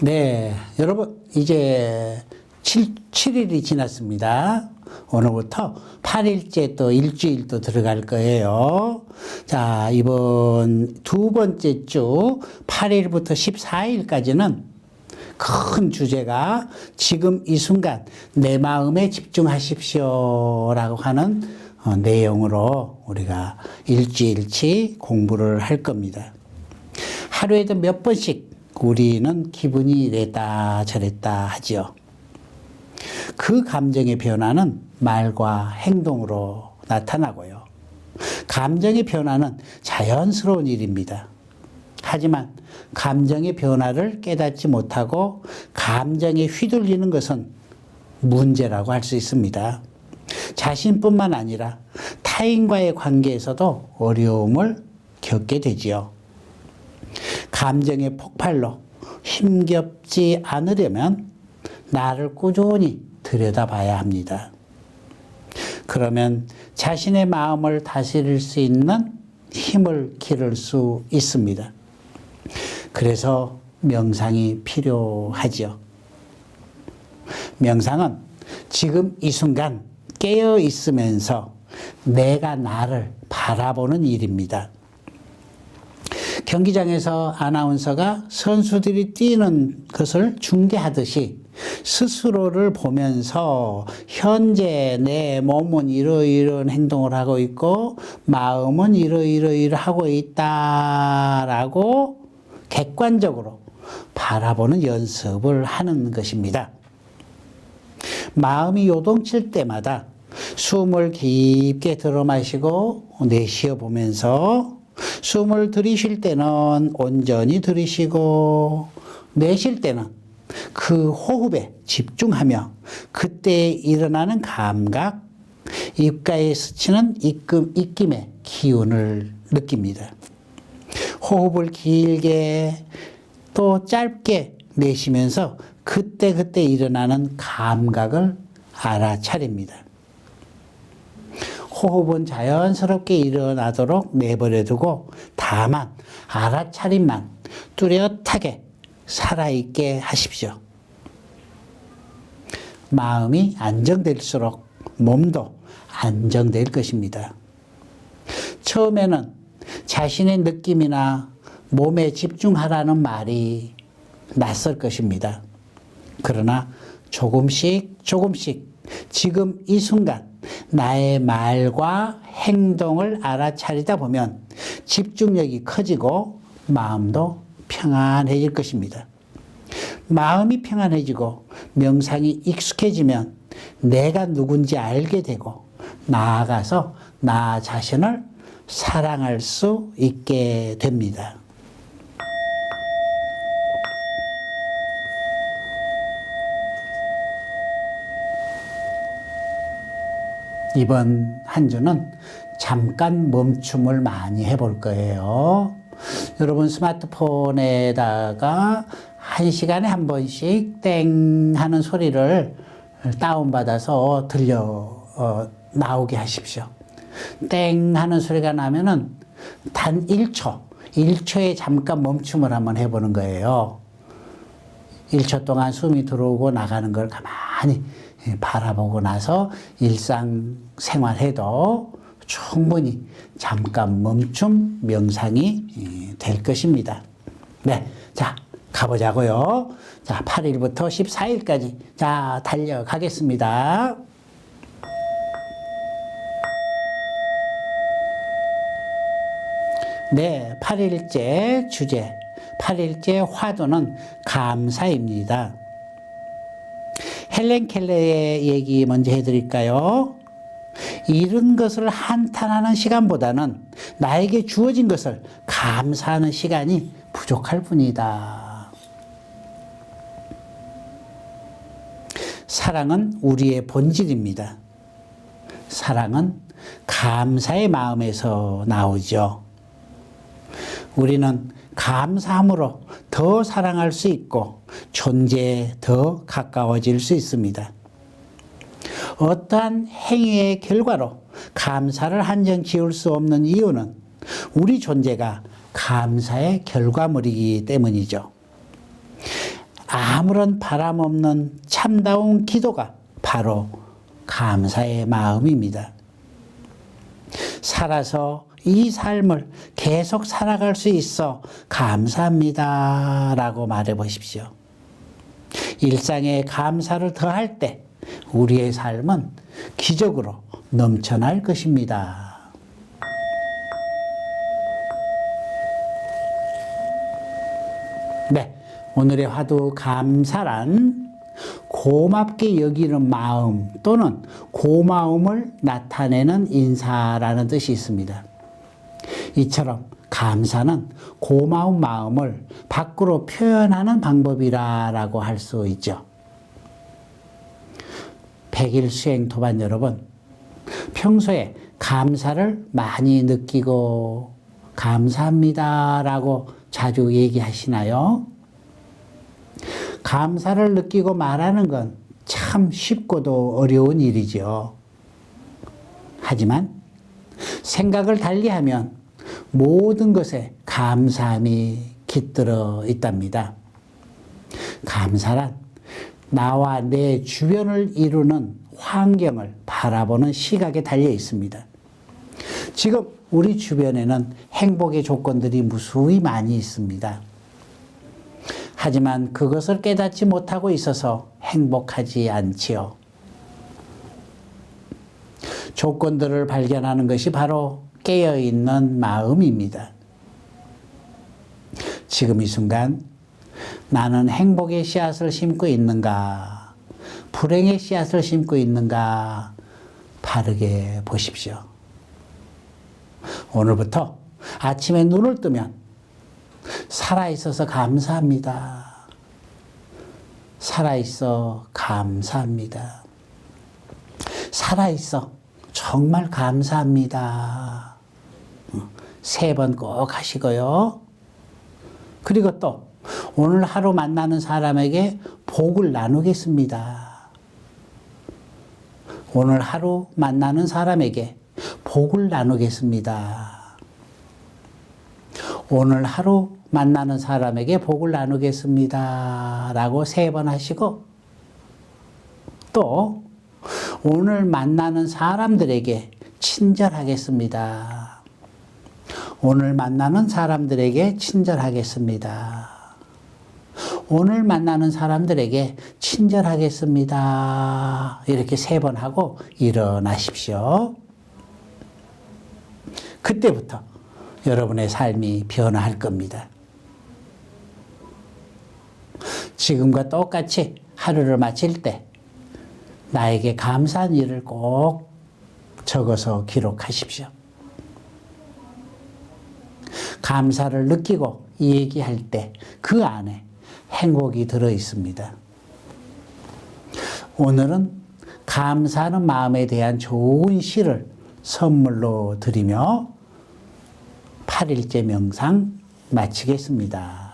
네, 여러분 이제 7, 7일이 지났습니다. 오늘부터 8일째 또 일주일 또 들어갈 거예요. 자, 이번 두 번째 주 8일부터 14일까지는 큰 주제가 지금 이 순간 내 마음에 집중하십시오 라고 하는 어, 내용으로 우리가 일주일치 공부를 할 겁니다. 하루에도 몇 번씩 우리는 기분이 이랬다 저랬다 하지요. 그 감정의 변화는 말과 행동으로 나타나고요. 감정의 변화는 자연스러운 일입니다. 하지만 감정의 변화를 깨닫지 못하고 감정에 휘둘리는 것은 문제라고 할 수 있습니다. 자신뿐만 아니라 타인과의 관계에서도 어려움을 겪게 되지요. 감정의 폭발로 힘겹지 않으려면 나를 꾸준히 들여다봐야 합니다. 그러면 자신의 마음을 다스릴 수 있는 힘을 기를 수 있습니다. 그래서 명상이 필요하지요. 명상은 지금 이 순간 깨어 있으면서 내가 나를 바라보는 일입니다. 경기장에서 아나운서가 선수들이 뛰는 것을 중계하듯이 스스로를 보면서 현재 내 몸은 이러이러한 행동을 하고 있고 마음은 이러이러이러하고 있다라고 객관적으로 바라보는 연습을 하는 것입니다. 마음이 요동칠 때마다 숨을 깊게 들어 마시고 내쉬어 보면서 숨을 들이쉴 때는 온전히 들이쉬고 내쉴 때는 그 호흡에 집중하며 그때 일어나는 감각, 입가에 스치는 입금, 입김의 기운을 느낍니다. 호흡을 길게 또 짧게 내쉬면서 그때그때 일어나는 감각을 알아차립니다. 호흡은 자연스럽게 일어나도록 내버려 두고 다만 알아차림만 뚜렷하게 살아있게 하십시오. 마음이 안정될수록 몸도 안정될 것입니다. 처음에는 자신의 느낌이나 몸에 집중하라는 말이 낯설 것입니다. 그러나 조금씩 조금씩 지금 이 순간 나의 말과 행동을 알아차리다 보면 집중력이 커지고 마음도 평안해질 것입니다. 마음이 평안해지고 명상이 익숙해지면 내가 누군지 알게 되고 나아가서 나 자신을 사랑할 수 있게 됩니다. 이번 한 주는 잠깐 멈춤을 많이 해볼 거예요. 여러분 스마트폰에다가 한 시간에 한 번씩 땡 하는 소리를 다운받아서 들려 어, 나오게 하십시오. 땡 하는 소리가 나면은 단 1초, 1초에 잠깐 멈춤을 한번 해보는 거예요. 1초 동안 숨이 들어오고 나가는 걸 가만히 바라보고 나서 일상 생활해도 충분히 잠깐 멈춤 명상이 될 것입니다. 네. 자, 가보자고요. 자, 8일부터 14일까지. 자, 달려가겠습니다. 네, 8일째 주제. 8일째 화두는 감사입니다. 헬렌 켈러의 얘기 먼저 해드릴까요? 잃은 것을 한탄하는 시간보다는 나에게 주어진 것을 감사하는 시간이 부족할 뿐이다. 사랑은 우리의 본질입니다. 사랑은 감사의 마음에서 나오죠. 우리는 감사함으로 더 사랑할 수 있고 존재에 더 가까워질 수 있습니다. 어떠한 행위의 결과로 감사를 한정 지을 수 없는 이유는 우리 존재가 감사의 결과물이기 때문이죠. 아무런 바람 없는 참다운 기도가 바로 감사의 마음입니다. 살아서 이 삶을 계속 살아갈 수 있어 감사합니다. 라고 말해 보십시오. 일상에 감사를 더할 때 우리의 삶은 기적으로 넘쳐날 것입니다. 네. 오늘의 화두 감사란 고맙게 여기는 마음 또는 고마움을 나타내는 인사라는 뜻이 있습니다. 이처럼 감사는 고마운 마음을 밖으로 표현하는 방법이라고 할 수 있죠. 백일 수행 도반 여러분, 평소에 감사를 많이 느끼고 감사합니다라고 자주 얘기하시나요? 감사를 느끼고 말하는 건 참 쉽고도 어려운 일이죠. 하지만 생각을 달리하면 모든 것에 감사함이 깃들어 있답니다. 감사란 나와 내 주변을 이루는 환경을 바라보는 시각에 달려 있습니다. 지금 우리 주변에는 행복의 조건들이 무수히 많이 있습니다. 하지만 그것을 깨닫지 못하고 있어서 행복하지 않지요. 조건들을 발견하는 것이 바로 깨어있는 마음입니다. 지금 이 순간 나는 행복의 씨앗을 심고 있는가, 불행의 씨앗을 심고 있는가, 바르게 보십시오. 오늘부터 아침에 눈을 뜨면 살아있어서 감사합니다. 살아있어 감사합니다. 살아있어 정말 감사합니다. 세 번 꼭 하시고요. 그리고 또 오늘 하루 만나는 사람에게 복을 나누겠습니다. 오늘 하루 만나는 사람에게 복을 나누겠습니다. 오늘 하루 만나는 사람에게 복을 나누겠습니다. 라고 세 번 하시고, 또, 오늘 만나는 사람들에게 친절하겠습니다. 오늘 만나는 사람들에게 친절하겠습니다. 오늘 만나는 사람들에게 친절하겠습니다. 이렇게 세 번 하고 일어나십시오. 그때부터 여러분의 삶이 변화할 겁니다. 지금과 똑같이 하루를 마칠 때 나에게 감사한 일을 꼭 적어서 기록하십시오. 감사를 느끼고 얘기할 때 그 안에 행복이 들어 있습니다. 오늘은 감사하는 마음에 대한 좋은 시를 선물로 드리며 8일째 명상 마치겠습니다.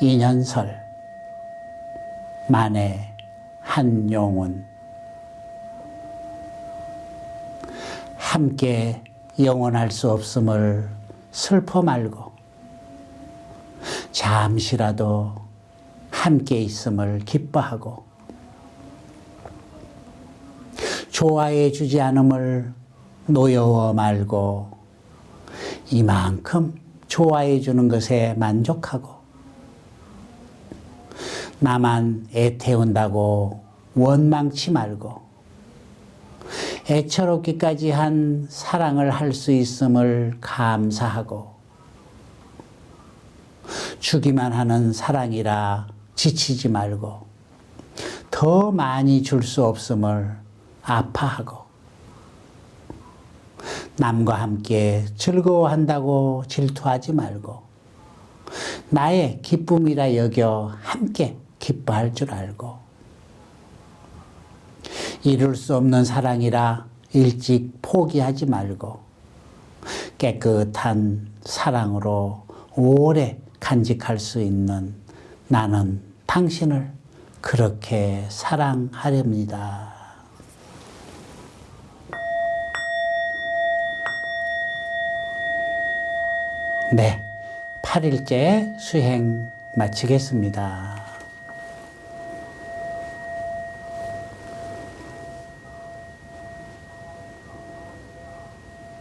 이년설 만에 한용운 함께 영원할 수 없음을 슬퍼 말고 잠시라도 함께 있음을 기뻐하고 좋아해 주지 않음을 노여워 말고 이만큼 좋아해 주는 것에 만족하고 나만 애태운다고 원망치 말고 애처롭기까지 한 사랑을 할 수 있음을 감사하고 주기만 하는 사랑이라 지치지 말고 더 많이 줄 수 없음을 아파하고 남과 함께 즐거워한다고 질투하지 말고 나의 기쁨이라 여겨 함께 기뻐할 줄 알고 이룰 수 없는 사랑이라 일찍 포기하지 말고 깨끗한 사랑으로 오래 간직할 수 있는 나는 당신을 그렇게 사랑하렵니다. 네. 8일째 수행 마치겠습니다.